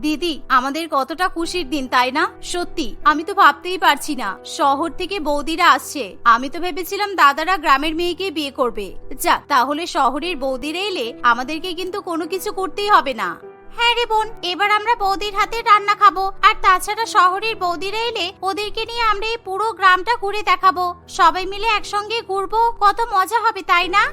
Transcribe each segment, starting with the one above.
দিদি, আমাদের কতটা খুশির দিন, তাই না? সত্যি, আমি তো ভাবতেই পারছি না। শহর থেকে বৌদিরা আসছে। আমি তো ভেবেছিলাম দাদারা গ্রামের মেয়েকে বিয়ে করবে। যা, তাহলে শহরের বৌদিরা এলে আমাদেরকে কিন্তু কোনো কিছু করতেই হবে না। হ্যাঁ রে বোন, এবার আমরা বৌদির হাতে রান্না খাব। আর তাছাড়া শহরের বৌদিরা এলে ওদেরকে নিয়ে আমরা এই পুরো গ্রামটা ঘুরে দেখাবো। সবাই মিলে একসঙ্গে ঘুরবো, কত মজা হবে, তাই না?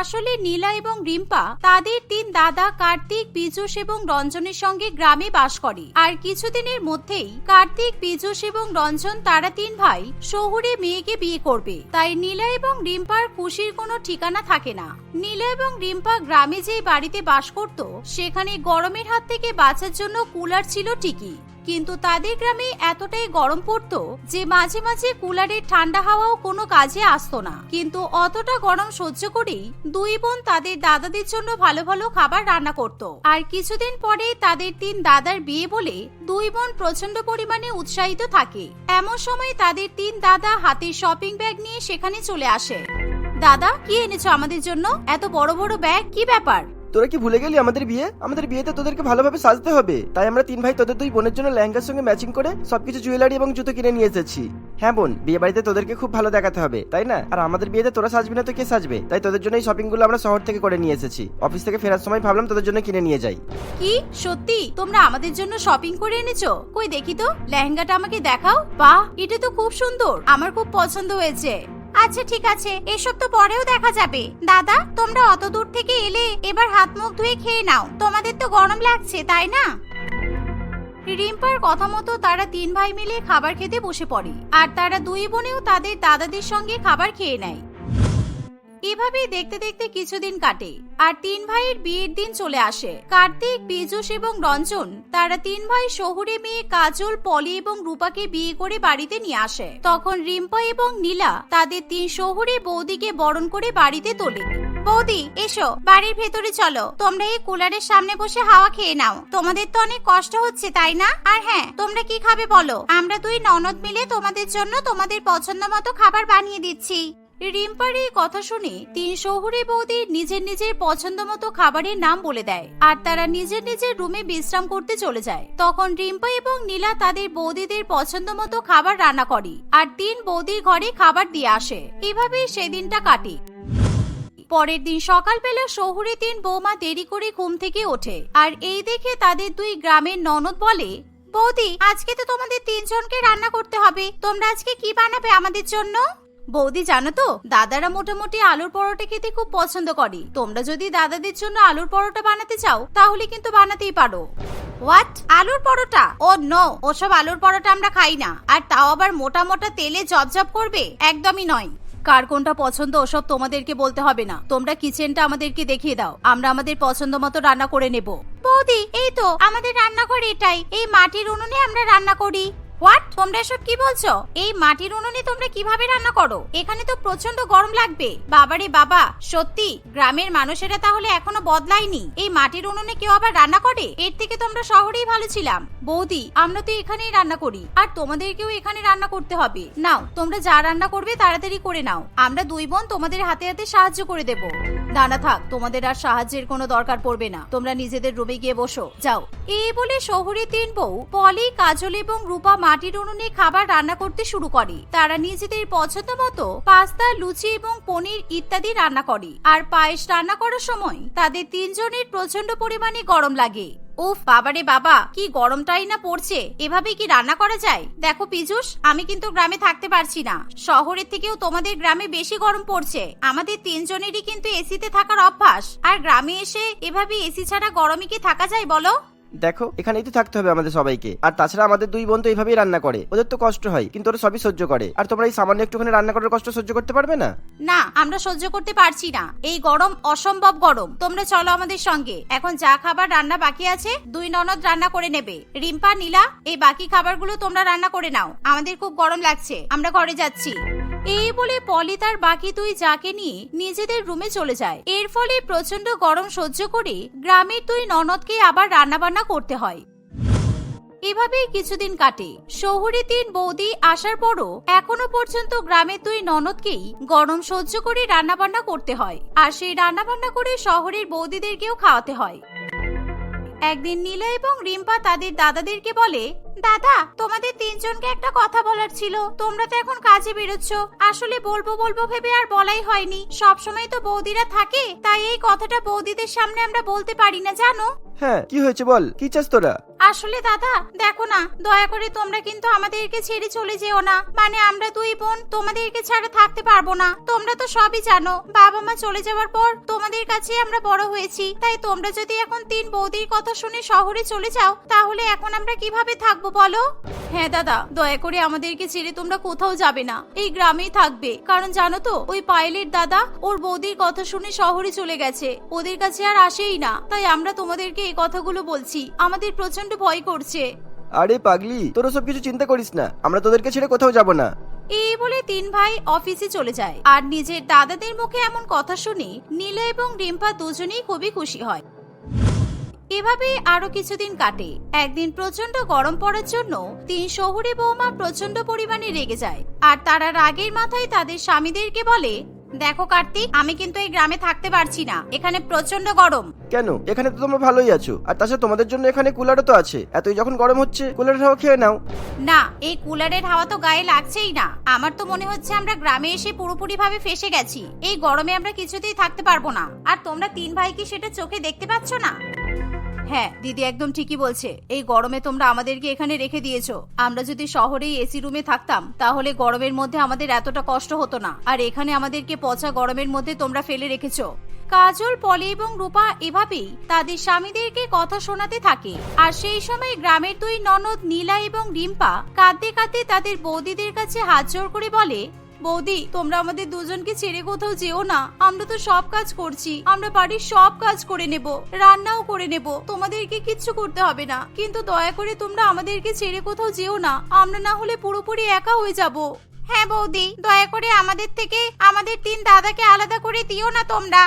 আসলে নীলা এবং রিম্পা তাদের তিন দাদা কার্তিক, পীযুষ এবং রঞ্জনের সঙ্গে গ্রামে বাস করে। আর কিছুদিনের মধ্যেই কার্তিক, পীযুষ এবং রঞ্জন তারা তিন ভাই শহুরে মেয়েকে বিয়ে করবে। তাই নীলা এবং রিম্পার খুশির কোনো ঠিকানা থাকে না। নীলা এবং রিম্পা গ্রামে যে বাড়িতে বাস করত, সেখানে গরমের হাত থেকে বাঁচার জন্য কুলার ছিল ঠিকই। কিন্তু তাদের গ্রামে এতটাই গরম পড়তো যে মাঝে মাঝে কুলারের ঠান্ডা হাওয়াও কোনো কাজে আসতো না। কিন্তু অতটা গরম সহ্য করেই দুই বোন তাদের দাদাদের জন্য ভালো ভালো খাবার রান্না করত। আর কিছুদিন পরে তাদের তিন দাদার বিয়ে বলে দুই বোন প্রচণ্ড পরিমাণে উৎসাহিত থাকে। এমন সময় তাদের তিন দাদা হাতে শপিং ব্যাগ নিয়ে সেখানে চলে আসে। দাদা, কি এনেছো আমাদের জন্য? এত বড় বড় ব্যাগ কি ব্যাপার? তোরা কি ভুলে গেলি আমাদের বিয়ে? আমাদের বিয়েতে তোদেরকে ভালোভাবে সাজতে হবে। তাই আমরা তিন ভাই তোদের দুই বোনের জন্য লেহেঙ্গার সঙ্গে ম্যাচিং করে সবকিছু জুয়েলারি এবং জুতো কিনে নিয়ে এসেছি। হ্যাঁ বোন বিয়ে বাড়িতে তোদেরকে খুব ভালো দেখাতে হবে, তাই না? আর আমাদের বিয়েতে তোরা সাজবি না তো কে সাজবে? তাই তোদের জন্য এই শপিংগুলো আমরা শহর থেকে করে নিয়ে এসেছি। অফিস থেকে ফেরার সময় ভাবলাম তোদের জন্য কিনে নিয়ে যাই। কি? সত্যি? তোমরা আমাদের জন্য শপিং করে এনেছো? কই দেখি তো, লেহেঙ্গাটা আমাকে দেখাও? বাহ, এটা তো খুব সুন্দর। আমার খুব পছন্দ হয়েছে। আচ্ছা ঠিক আছে। এসব তো পরেও দেখা যাবে। দাদা, তোমরা অত দূর থেকে এলে এবার হাত মুখ ধুয়ে খেয়ে নাও। তোমাদের তো গরম লাগছে, তাই না? রিম্পার কথা মতো তারা তিন ভাই মিলে খাবার খেতে বসে পড়ে। আর তারা দুই বোনেও তাদের দাদাদের সঙ্গে খাবার খেয়ে নেয়। এভাবেই দেখতে দেখতে কিছুদিন কাটে। আর তিন ভাইয়ের বিয়ের দিন চলে আসে। কার্তিক, পীযুষ এবং রঞ্জন তারা তিন ভাই শহুরে মেয়ে কাজল, পলি এবং রূপাকে বিয়ে করে বাড়িতে নিয়ে আসে। তখন রিম্পা এবং নীলা তাদের তিন শহুরে বৌদিকে বরণ করে বাড়িতে তোলে। বৌদি, এসো, বাড়ির ভেতরে চলো। তোমরা এই কুলারের সামনে বসে হাওয়া খেয়ে নাও। তোমাদের তো অনেক কষ্ট হচ্ছে, তাই না? আর হ্যাঁ তোমরা কি খাবে বলো? আমরা দুই ননদ মিলে তোমাদের জন্য তোমাদের পছন্দ মতো খাবার বানিয়ে দিচ্ছি। রিম্পার এই কথা শুনে তিন শহুরে বৌদি নিজের নিজের পছন্দ মতো খাবারের নাম বলে দেয়। আর তারা নিজের নিজের রুমে বিশ্রাম করতে চলে যায়। তখন রিম্পা এবং নীলা তাদের বৌদিদের পছন্দ মতো খাবার রান্না করে আর তিন বৌদির ঘরে খাবার দিয়ে আসে। এভাবেই সেদিনটা কাটে। পরের দিন সকালবেলা শহুরে তিন বৌমা দেরি করে ঘুম থেকে ওঠে। আর এই দেখে তাদের দুই গ্রামের ননদ বলে, বৌদি, আজকে তো তোমাদের তিনজনকে রান্না করতে হবে। তোমরা আজকে কি বানাবে আমাদের জন্য? বৌদি, জানো তো, দাদারা মোটামুটি আলুর পরোটা খেতে খুব পছন্দ করে। তোমরা যদি দাদাদের জন্য আলুর পরোটা বানাতে চাও, তাহলে কিন্তু বানাতেই পারো। হোয়াট আলুর পরোটা? ও নো ওসব আলুর পরোটা আমরা খাই না। আর তাও আবার মোটা মোটা তেলে জবজব করবে? একদমই নয়। কার কোনটা পছন্দ, ওসব তোমাদেরকে বলতে হবে না। তোমরা কিচেনটা আমাদেরকে দেখিয়ে দাও। আমরা আমাদের পছন্দ মতো রান্না করে নেব। বৌদি, এই তো, আমাদের রান্নাঘর এটাই। এই মাটির উনুনে আমরা রান্না করি। হোয়াট তোমরা এসব কি বলছো? এই মাটির উনুনে তোমরা কীভাবে রান্না করো? এখানে তো প্রচণ্ড গরম লাগবে। বাবারে বাবা, সত্যি? গ্রামের মানুষেরা তাহলে এখনও বদলায়নি। এই মাটির উনুনে কেউ আবার রান্না করে? এর থেকে তোমরা শহরেই ভালো ছিলাম। বৌদি, আমরা তো এখানেই রান্না করি। আর তোমাদেরকেও এখানে রান্না করতে হবে। নাও, তোমরা যা রান্না করবে তাড়াতাড়ি করে নাও। আমরা দুই বোন তোমাদের হাতে হাতে সাহায্য করে দেব। দানা থাক, তোমাদের আর সাহায্যের কোনো দরকার পড়বে না। তোমরা নিজেদের রুমে গিয়ে বসো। যাও। এই বলে শহরে তিন বউ, পলি, কাজল এবং রূপা মাটির উনুনে খাবার রান্না করতে শুরু করে। তারা নিজেদের পছন্দ মতো পাস্তা, লুচি এবং পনির ইত্যাদি রান্না করে। আর পায়েস রান্না করার সময় তাদের তিনজনের প্রচণ্ড পরিমাণে গরম লাগে। উফ, বাবারে বাবা, কি গরমটাই না পড়ছে। এভাবে কি রান্না করা যায়? দেখো পীযুষ, আমি কিন্তু গ্রামে থাকতে পারছি না। শহরের থেকেও তোমাদের গ্রামে বেশি গরম পড়ছে। আমাদের তিনজনেরই কিন্তু এসিতে থাকার অভ্যাস। আর গ্রামে এসে এভাবে এসি ছাড়া গরমে কি থাকা যায় বলো? দেখো, এখানেই তো থাকতে হবে আমাদের সবাইকে। আর তাছাড়া আমাদের দুই বোন তো এইভাবেই রান্না করে। ওদের তো কষ্ট হয়, কিন্তু ওরা সবই সহ্য করে। আর তোমরা এই সামান্য একটুখানি রান্না করার কষ্ট সহ্য করতে পারবে না? না, আমরা সহ্য করতে পারছি না। এই গরম অসম্ভব গরম। তোমরা চলো আমাদের সঙ্গে। এখন যা খাবার রান্না বাকি আছে, দুই ননদ রান্না করে নেবে। রিম্পা, নীলা, এই বাকি খাবারগুলো তোমরা রান্না করে নাও। আমাদের খুব গরম লাগছে। আমরা ঘরে যাচ্ছি। এই বলে পলি তার বাকি দুই যাকে নিয়ে নিজেদের রুমে চলে যায়। এর ফলে প্রচণ্ড গরম সহ্য করে গ্রামের দুই ননদকে আবার রান্নাবান্না করতে হয়। এভাবেই কিছুদিন কাটে। শহুরে তিন বৌদি আসার পরও এখনও পর্যন্ত গ্রামের দুই ননদকেই গরম সহ্য করে রান্নাবান্না করতে হয় আর সেই রান্নাবান্না করে শহরের বৌদিদেরকেও খাওয়াতে হয়। একদিন নীলা এবং রিম্পা তাদের দাদাদেরকে বলে দাদা, তোমাদের তিনজনকে একটা কথা বলার ছিল। তোমরা তো এখন কাজে বেরোচ্ছ। আসলে বলব বলব ভেবে আর বলাই হয়নি। সব সময় তো বৌদিরা থাকে, তাই এই কথাটা বৌদিদের সামনে আমরা বলতে পারি না, জানো? হ্যাঁ কি হয়েছে বল? কি চাস তোরা? আসলে দাদা, দেখো না, দয়া করে তোমরা কিন্তু আমাদেরকে ছেড়ে চলে যেও না। মানে আমরা দুই বোন, তোমাদেরকে ছাড়া থাকতে পারব না। তোমরা তো সবই জানো, বাবা মা চলে যাওয়ার পর তোমাদের কাছে আমরা বড় হয়েছি। তাই তোমরা যদি এখন তিন বৌদির কথা শুনে শহরে চলে যাও, তাহলে এখন আমরা কীভাবে থাকব বলো? হ্যাঁ দাদা, দয়া করে আমাদেরকে ছেড়ে তোমরা কোথাও যাবে না। এই গ্রামেই থাকবে। কারণ জানো তো, ওই পায়েলের দাদা ওর বৌদির কথা শুনে শহরে চলে গেছে। ওদের কাছে আর আসেই না। তাই আমরা তোমাদেরকে এই কথাগুলো বলছি। আমাদের প্রচণ্ড ভয় করছে। আরে পাগলি তোরা সব কিছু চিন্তা করিস না। আমরা তোদেরকে ছেড়ে কোথাও যাব না। এই বলে তিন ভাই অফিসে চলে যায়। আর নিজের দাদাদের মুখে এমন কথা শুনে নীলা এবং রিম্পা দুজনেই খুবই খুশি হয়। এভাবে আরও কিছুদিন কাটে। একদিন প্রচণ্ড গরম পড়ার জন্য তিন শহুরে বৌমা প্রচণ্ড পরিমাণে রেগে যায়। আর তারা রাগের মাথায় তাদের স্বামীদেরকে বলে দেখো কার্তিক আমি কিন্তু এই গ্রামে থাকতে পারছি না। এখানে প্রচণ্ড গরম। কেন? এখানে তো তোমরা ভালোই আছো। আর তাছাড়া তোমাদের জন্য এখানে কুলারও তো আছে। এতই যখন গরম হচ্ছে কুলারের হাওয়া খেয়ে নাও। না এই কুলারের হাওয়া তো গায়ে লাগছেই না। আমার তো মনে হচ্ছে আমরা গ্রামে এসে পুরোপুরি ভাবে ফেসে গেছি। এই গরমে আমরা কিছুতেই থাকতে পারব না। আর তোমরা তিন ভাই কি সেটা চোখে দেখতে পাচ্ছ না? হ্যাঁ দিদি একদম ঠিকই বলছে। এই গরমে তোমরা আমাদেরকে এখানে রেখে দিয়েছ। আমরা যদি শহরেই এসি রুমে থাকতাম, তাহলে গরমের মধ্যে আমাদের এতটা কষ্ট হতো না। আর এখানে আমাদেরকে পচা গরমের মধ্যে তোমরা ফেলে রেখেছো। কাজল, পলি এবং রূপা এভাবেই তাদের স্বামীদেরকে কথা শোনাতে থাকে। আর সেই সময় গ্রামের দুই ননদ নীলা এবং রিম্পা কাঁদতে কাঁদতে তাদের বৌদিদের কাছে হাত জোর করে বলে বৌদি, তোমরা আমাদের দুজনকে ছেড়ে কোথাও যেও না। আমরা তো সব কাজ করছি। আমরা বাড়ির সব কাজ করে নেব, রান্নাও করে নেব। তোমাদেরকে কিচ্ছু করতে হবে না। কিন্তু দয়া করে তোমরা আমাদেরকে ছেড়ে কোথাও যেও না। আমরা না হলে পুরোপুরি একা হয়ে যাব। হ্যাঁ বৌদি, দয়া করে আমাদের থেকে আমাদের তিন দাদাকে আলাদা করে দিও না তোমরা।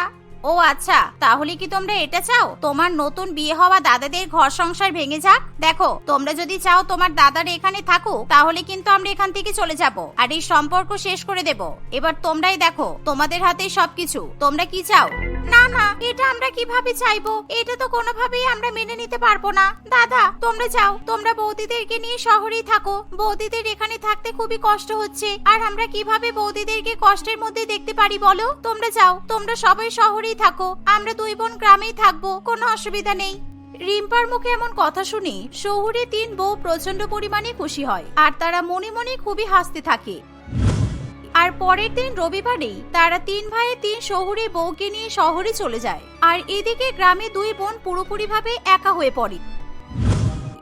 ও আচ্ছা তাহলে কি তোমরা এটা চাও? তোমার নতুন বিয়ে হওয়া দাদাদের ঘর সংসার ভেঙে যাক? দেখো, তোমরা যদি চাও তোমার দাদার এখানে থাকুক, তাহলে কিন্তু আমরা এখান থেকে চলে যাব। আর এই সম্পর্ক শেষ করে দেব। এবার তোমরাই দেখো, তোমাদের হাতে সবকিছু। তোমরা কি চাও? না না, এটা আমরা কীভাবে চাইব? এটা তো কোনোভাবেই আমরা মেনে নিতে পারব না। দাদা, তোমরা যাও, তোমরা বৌদিদেরকে নিয়ে শহরেই থাকো। বৌদিদের এখানে থাকতে খুবই কষ্ট হচ্ছে। আর আমরা কীভাবে বৌদিদেরকে কষ্টের মধ্যে দেখতে পারি বলো? তোমরা যাও, তোমরা সবাই শহরেই থাকো। আমরা দুই বোন গ্রামেই থাকব, কোনো অসুবিধা নেই। রিম্পার মুখে এমন কথা শুনে শহুরে তিন বউ প্রচণ্ড পরিমাণে খুশি হয়, আর তারা মনে মনে খুবই হাসতে থাকে। আর পরের দিন রবিবারেই তারা তিন ভাইয়ে তিন শহুরে বউকে নিয়ে শহরে চলে যায়। আর এদিকে গ্রামে দুই বোন পুরোপুরিভাবে একা হয়ে পড়ে।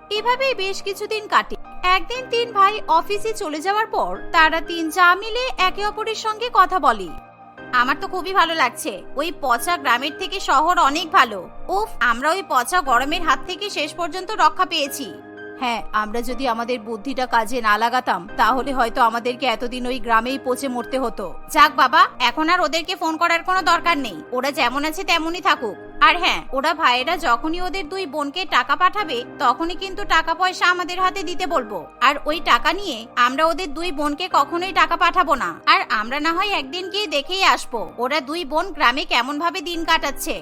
এভাবেই বেশ কিছুদিন কাটে। একদিন তিন ভাই অফিসে চলে যাওয়ার পর তারা তিন যা মিলে একে অপরের সঙ্গে কথা বলে। আমার তো খুবই ভালো লাগছে। ওই পচা গ্রামের থেকে শহর অনেক ভালো। উফ, আমরা ওই পচা গরমের হাত থেকে শেষ পর্যন্ত রক্ষা পেয়েছি। হ্যাঁ আমরা যদি আমাদের বুদ্ধিটা কাজে না লাগাতাম, তাহলে হয়তো আমাদেরকে এতদিন ওই গ্রামেই পচে মরতে হতো। যাক বাবা, এখন আর ওদেরকে ফোন করার কোনো দরকার নেই। ওরা যেমন আছে তেমনই থাকুক। আর হ্যাঁ ওরা ভাইয়েরা যখনই ওদের দুই বোনকে টাকা পাঠাবে, তখনই কিন্তু টাকা পয়সা আমাদের হাতে দিতে বলব। আর ওই টাকা নিয়ে আমরা ওদের দুই বোনকে কখনোই টাকা পাঠাবো না। আর আমরা না হয় একদিন গিয়ে দেখেই আসব, ওরা দুই বোন গ্রামে কেমন ভাবে দিন কাটাচ্ছে।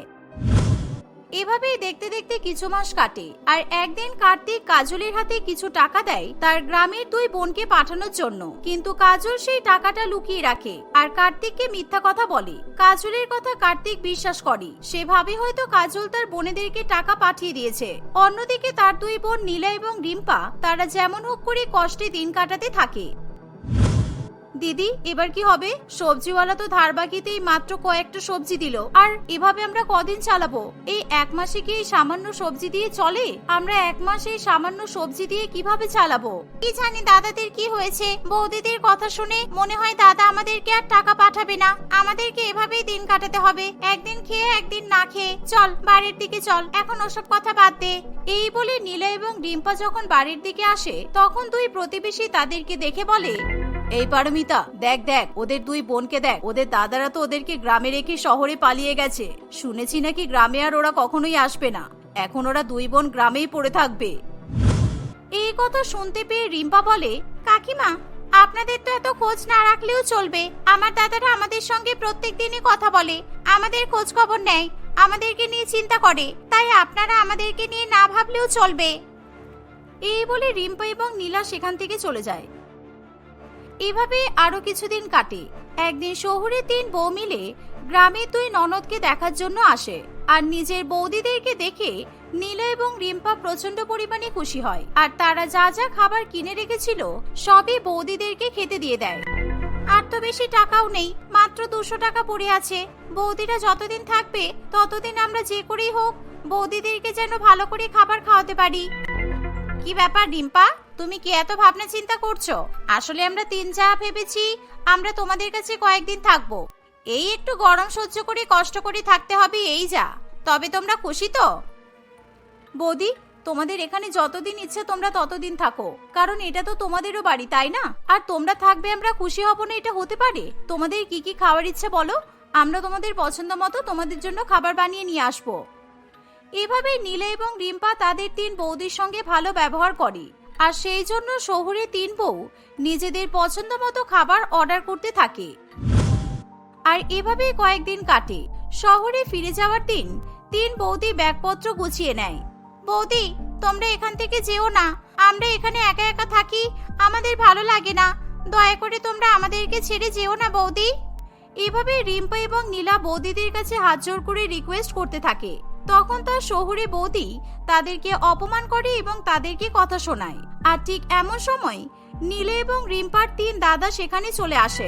এভাবেই দেখতে দেখতে কিছু মাস কাটে, আর একদিন কার্তিক কাজলের হাতে কিছু টাকা দেয় তার গ্রামের দুই বোনকে পাঠানোর জন্য। কিন্তু কাজল সেই টাকাটা লুকিয়ে রাখে, আর কার্তিককে মিথ্যা কথা বলে। কাজলের কথা কার্তিক বিশ্বাস করে, সেভাবে হয়তো কাজল তার বোনেদেরকে টাকা পাঠিয়ে দিয়েছে। অন্যদিকে তার দুই বোন নীলা এবং রিম্পা, তারা যেমন হোক করে কষ্টে দিন কাটাতে থাকে। দিদি, এবার কি হবে? সবজিওয়ালা তো ধার বাকিতেই মাত্র কয়েকটা সবজি দিল। আর এভাবে আমরা কদিন চালাবো? এই এক মাসে কি এই সামান্য সবজি দিয়ে চলে? আমরা এক মাসে এই সামান্য সবজি দিয়ে কীভাবে চালাবো? কি জানি দাদাদের কি হয়েছে? বৌদিদের কথা শুনে মনে হয় দাদা আমাদেরকে আর টাকা পাঠাবে না। আমাদেরকে এভাবেই দিন কাটাতে হবে। একদিন খেয়ে, একদিন না খেয়ে। চল, বাড়ির দিকে চল। এখন ওসব কথা বাদ দে। এই বলে নীলা এবং ডিম্পা যখন বাড়ির দিকে আসে, তখন দুই প্রতিবেশী তাদেরকে দেখে বলে এই পারমিতা, দেখ দেখ, ওদের দুই বোনকে দেখ। ওদের দাদারা তো ওদেরকে গ্রামে রেখে শহরে পালিয়ে গেছে। শুনেছি নাকি গ্রামে আর ওরা কখনোই আসবে না। এখন ওরা দুই বোন গ্রামেই পড়ে থাকবে। এই কথা শুনতে পেয়ে রিম্পা বলে, কাকিমা, আপনাদের তো এত খোঁজ না রাখলেও চলবে। আমার দাদারা আমাদের সঙ্গে প্রত্যেক দিনই কথা বলে। আমাদের খোঁজ খবর নেয়। আমাদেরকে নিয়ে চিন্তা করে। তাই আপনারা আমাদেরকে নিয়ে না ভাবলেও চলবে। এই বলে রিম্পা এবং নীলা সেখান থেকে চলে যায়। এভাবে আরও কিছুদিন কাটে। একদিন শহুরে তিন বউ মিলে গ্রামে দুই ননদকে দেখার জন্য আসে আর নিজের বৌদিদেরকে দেখে নীলা এবং রিম্পা প্রচণ্ড পরিমাণে খুশি হয় আর তারা যা যা খাবার কিনে রেখেছিল সবই বৌদিদেরকে খেতে দিয়ে দেয়। আর তো বেশি টাকাও নেই, মাত্র দুশো টাকা পড়ে আছে। বৌদিরা যতদিন থাকবে, ততদিন আমরা যে করেই হোক বৌদিদেরকে যেন ভালো করে খাবার খাওয়াতে পারি। কি ব্যাপার ডিম্পা তুমি কি এত ভাবনা চিন্তা করছ? আসলে আমরা তিন যা ভেবেছি, আমরা তোমাদের কাছে কয়েকদিন থাকব। এই একটু গরম সহ্য করে, কষ্ট করে থাকতে হবে, এই যা। তবে তোমরা খুশি তো? বৌদি, তোমাদের এখানে যতদিন ইচ্ছে তোমরা ততদিন থাকো। কারণ এটা তো তোমাদেরও বাড়ি, তাই না? আর তোমরা থাকবে, আমরা খুশি হব না, এটা হতে পারে? তোমাদের কি কি খাওয়ার ইচ্ছে বলো? আমরা তোমাদের পছন্দ মতো তোমাদের জন্য খাবার বানিয়ে নিয়ে আসব। এভাবে নীলা এবং রিম্পা তাদের তিন বৌদির সঙ্গে ভালো ব্যবহার করে। আর সেই জন্য শহরে তিন বউ নিজেদের পছন্দ মতো খাবার অর্ডার করতে থাকে। আর এভাবে কয়েকদিন কাটে। শহরে ফিরে যাওয়ার দিন তিন বৌদি ব্যাগপত্র গুছিয়ে নেয়। বৌদি, তোমরা এখান থেকে যেও না। আমরা এখানে একা একা থাকি। আমাদের ভালো লাগে না। দয়া করে তোমরা আমাদেরকে ছেড়ে যেও না, বৌদি। এভাবে রিম্পা এবং নীলা বৌদিদের কাছে হাত জোর করে রিকোয়েস্ট করতে থাকে। তখন তার শহুরে বৌদি তাদেরকে অপমান করে এবং তাদেরকে কথা শোনায়। আর ঠিক এমন সময় নীলে এবং রিম্পার তিন দাদা সেখানে চলে আসে।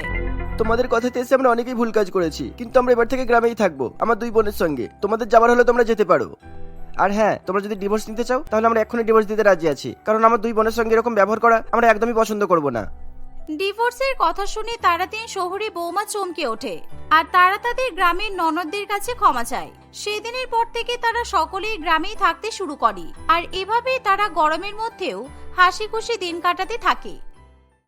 তোমাদের কথাতে এসে আমরা অনেকেই ভুল কাজ করেছি, কিন্তু আমরা এবার থেকে গ্রামেই থাকব, আমার দুই বোনের সঙ্গে। তোমাদের যাবার হলে তোমরা যেতে পারো। আর হ্যাঁ তোমরা যদি ডিভোর্স নিতে চাও, তাহলে আমরা এখনই ডিভোর্স দিতে রাজি আছি। কারণ আমার দুই বোনের সঙ্গে এরকম ব্যবহার করা আমরা একদমই পছন্দ করব না। ডিভোর্সের কথা শুনে তারা তিন শহুরে বৌমা চমকে ওঠে, আর তারা তাদের গ্রামের ননদদের কাছে ক্ষমা চায়। সেদিনের পর থেকে তারা সকলেই গ্রামেই থাকতে শুরু করে, আর এভাবেই তারা গরমের মধ্যেও হাসি খুশি দিন কাটাতে থাকে।